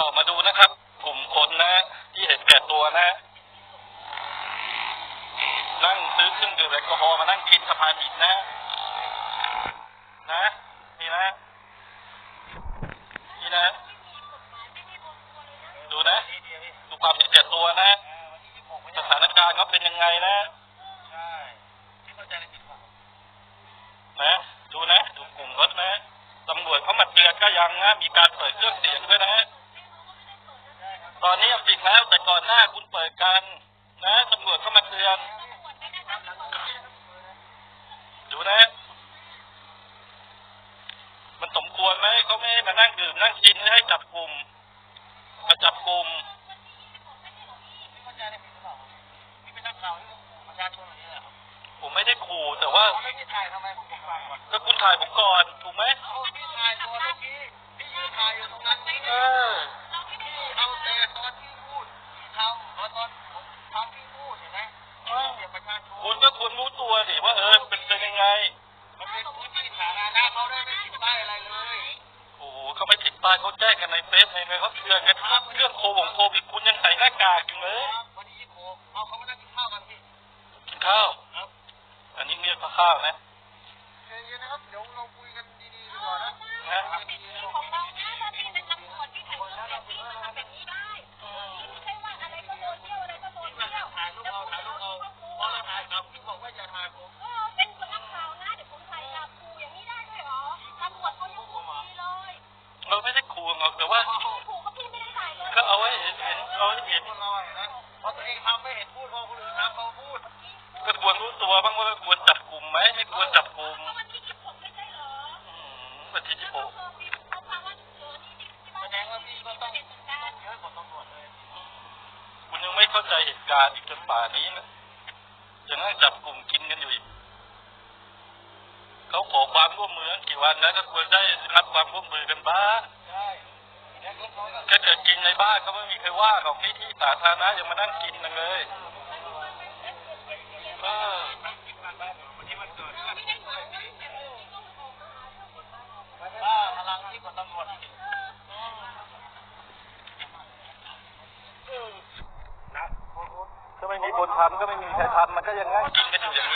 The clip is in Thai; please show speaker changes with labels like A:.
A: ออกมาดูนะครับ กลุ่มคนนะที่เห็นแก่ตัวนะ นั่งซื้อเครื่องดื่มแอลกอฮอล์มานั่งกินสะพานหินนะ นะนี่นะนี่นะ ดูนะ ดูความเห็นแก่ตัวนะ สถานการณ์เขาเป็นยังไงนะ
B: ใช่ที่เขาใจในผิดหวัง
A: นะดูนะ ดูกลุ่มรถนะตำรวจเขามาเตือนก็ยังนะ มีการเปิดเครื่องเสียงด้วยนะ ตอนนี้ปิดแล้วแต่ก่อนหน้าคุณเปิดกันนะตำรวจเข้ามาเตือน ดูนะ มันสมควรไหมเขาไม่ให้มานั่งดื่มนั่งกินให้จับกลุ่มมาจับกลุ่ม
B: ที่เข้าใจในผิดหรือเปล่าพี่เป็นนักข่าวที่ประชาชนอย่างนี้แหละครับ
A: ผมไม่ได้ขู่แต่ว่า
B: ไม่ได้ถ่ายทำไมผมบอกว่า
A: ก็คุณถ่ายผมก่อนถูกไหม
B: เอาพี่ถ่ายตัวเมื่อกี้พี่ยืนถ่ายอยู่ตรงนั้น
A: เออ
B: พี่เอาแต่ตอนที่พูดที่ทำแล้วตอนผมทำพี่พูดเห็นไหมเดี๋ยวประชาชน
A: คุณก็ ควรรู้ตัวดิว่าเออเป็นเป็นยังไง
B: มันเป็นพื้นที่สาธารณะเขาได้ไม่ติดป้ายอะไรเลย
A: โอ้โหเขาไม่ติดป้ายเขาแจ้งกันในเฟซในไงเขาเตือนกันเรื่องโควิดโควิดคุณยังใส่หน้ากากอยู่เลย
B: วันนี้โคเอาเขามานั่งกินข้าวกันพี่
A: กินข้าว
B: ครับ
A: อันนี้เรียกว่าข้าวนะ
B: เย็นๆนะครับเดี๋ยวเราคุยกันดีๆดีกว่านะ
A: นะ
C: อก
A: แต่ว่า
C: ครูก็พี่ไม่ได้ถ่ายเลย
A: ก็เอาไว้เห็นเห็นเอาไว้เห็น
B: คนเราอะนะพอตัวเองทำไม่เห็นพูดพอคนอื่นทำเขาพูด
A: ก็ควรรู้ตัวบ้างว่าควรจับกลุ่มไหมไม่ควรจับกลุ่ม
C: เพราะวันที่ยี่สิบหกไม่ใช่เหรอ
A: อืมวันที่ยี่สิบหก
C: เออพี่เขาพาว่าเจอที่ที่ที่บ้า
B: แส
C: น
B: ดงว่าพี่ก็ต้อง
C: เป็นเหมือนกัน
B: เยอะกว่าตำรวจเลย
A: คุณยังไม่เข้าใจเหตุการณ์อีกจนป่านนี้นะยังนั่งจับกลุ่มกินกันอยู่อีกเขาขอความร่วมมือตั้งกี่วันนะก็ควรได้รับความร่วมมือกันบ้าง
B: ใช่แล้วก็เขาก็
A: ถ้าเกิดกิน ในบ้านก็ไม่มีใครว่าหรอกที่ที่สาธารณะยังมานั่งกินกันเลยเออ
B: วันนี้มันเกิดขึ้นบ้าพลังที่กว่าตำรวจอีก
A: ถ้าไม่มีคนทำก็ไม่มีใครทำมันก็ยังนั่งกินกันอยู่อย่างนี้